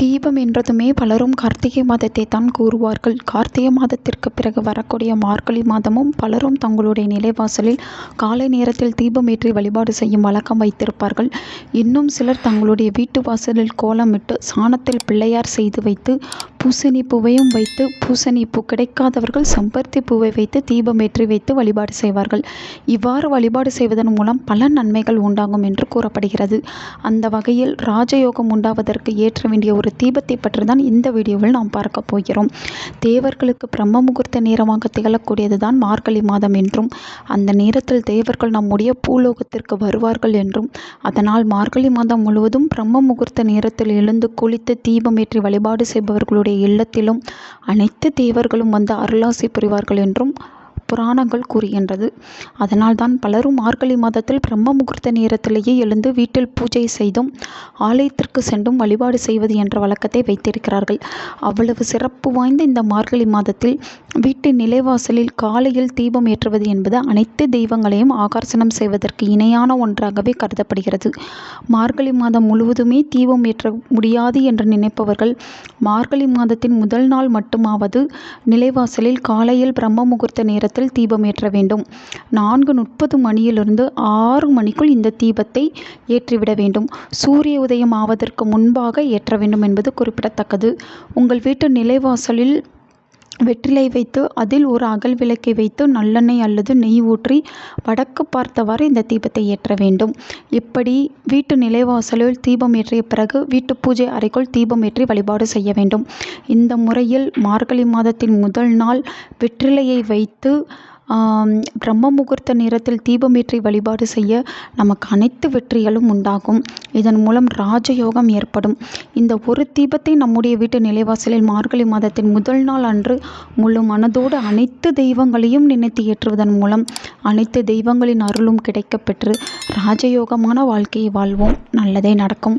தீபம் என்றதுமே பலரும் கார்த்திகை மாதத்தை தான் கூறுவார்கள். கார்த்திகை மாதத்திற்கு பிறகு வரக்கூடிய மார்கழி மாதமும் பலரும் தங்களுடைய நிலைவாசலில் காலை நேரத்தில் தீபம் ஏற்றி வழிபாடு செய்யும் வழக்கம் வைத்திருப்பார்கள். இன்னும் சிலர் தங்களுடைய வீட்டு வாசலில் கோலமிட்டு சாணத்தில் பிள்ளையார் செய்து வைத்து பூசணி பூவையும் வைத்து பூசணி பூ கிடைக்காதவர்கள் செம்பருத்தி பூவை வைத்து தீபம் ஏற்றி வைத்து வழிபாடு செய்வார்கள். இவ்வாறு வழிபாடு செய்வதன் மூலம் பல நன்மைகள் உண்டாகும் என்று கூறப்படுகிறது. அந்த வகையில் ராஜயோகம் உண்டாவதற்கு ஏற்ற வேண்டிய ஒரு தீபத்தை பற்றி தான் இந்த வீடியோவில் நாம் பார்க்க போகிறோம். தேவர்களுக்கு பிரம்ம முகூர்த்த நேரமாக திகழக்கூடியது தான் மார்கழி மாதம் என்றும் அந்த நேரத்தில் தேவர்கள் நம்முடைய பூலோகத்திற்கு வருவார்கள் என்றும் அதனால் மார்கழி மாதம் முழுவதும் பிரம்ம முகூர்த்த நேரத்தில் எழுந்து குளித்து தீபம் ஏற்றி வழிபாடு செய்பவர்களுடைய இல்லத்திலும் அனைத்து தேவர்களும் வந்து அருளாசி புரிவார்கள் என்றும் புராணங்கள் கூறுகின்றது. அதனால்தான் பலரும் மார்கழி மாதத்தில் பிரம்ம முகூர்த்த நேரத்திலேயே எழுந்து வீட்டில் பூஜை செய்தும் ஆலயத்திற்கு சென்றும் வழிபாடு செய்வது என்ற வழக்கத்தை வைத்திருக்கிறார்கள். அவ்வளவு சிறப்பு வாய்ந்த இந்த மார்கழி மாதத்தில் வீட்டு நிலைவாசலில் காலையில் தீபம் ஏற்றுவது என்பது அனைத்து தெய்வங்களையும் ஆகர்ஷணம் செய்வதற்கு இணையான ஒன்றாகவே கருதப்படுகிறது. மார்கழி மாதம் முழுவதுமே தீபம் ஏற்ற முடியாது என்று நினைப்பவர்கள் மார்கழி மாதத்தின் முதல் நாள் மட்டுமாவது நிலைவாசலில் காலையில் பிரம்ம முகூர்த்த நேரத்தில் தீபம் ஏற்ற வேண்டும். நான்கு முப்பது மணியிலிருந்து ஆறு மணிக்குள் இந்த தீபத்தை ஏற்றிவிட வேண்டும். சூரிய உதயம் ஆவதற்கு முன்பாக ஏற்ற வேண்டும் என்பது குறிப்பிடத்தக்கது. உங்கள் வீட்டு நிலைவாசலில் வெற்றிலை வைத்து அதில் ஒரு அகல் விளக்கை வைத்து நல்லெண்ணெய் அல்லது நெய் ஊற்றி வடக்கு பார்த்தவாறு இந்த தீபத்தை ஏற்ற வேண்டும். இப்படி வீட்டு நிலைவாசலில் தீபம் ஏற்றிய பிறகு வீட்டு பூஜை அறைக்குள் தீபம் ஏற்றி வழிபாடு செய்ய வேண்டும். இந்த முறையில் மார்கழி மாதத்தின் முதல் நாள் வெற்றிலையை வைத்து பிரம்ம முகூர்த்த நேரத்தில் தீபமேற்றி வழிபாடு செய்ய நமக்கு அனைத்து வெற்றிகளும் உண்டாகும். இதன் மூலம் ராஜயோகம் ஏற்படும். இந்த ஒரு தீபத்தை நம்முடைய வீட்டு நிலைவாசலில் மார்கழி மாதத்தின் முதல் நாள் அன்று முழு மனதோடு அனைத்து தெய்வங்களையும் நினைத்து ஏற்றுவதன் மூலம் அனைத்து தெய்வங்களின் அருளும் கிடைக்கப்பெற்று ராஜயோகமான வாழ்க்கையை வாழ்வோம். நல்லதே நடக்கும்.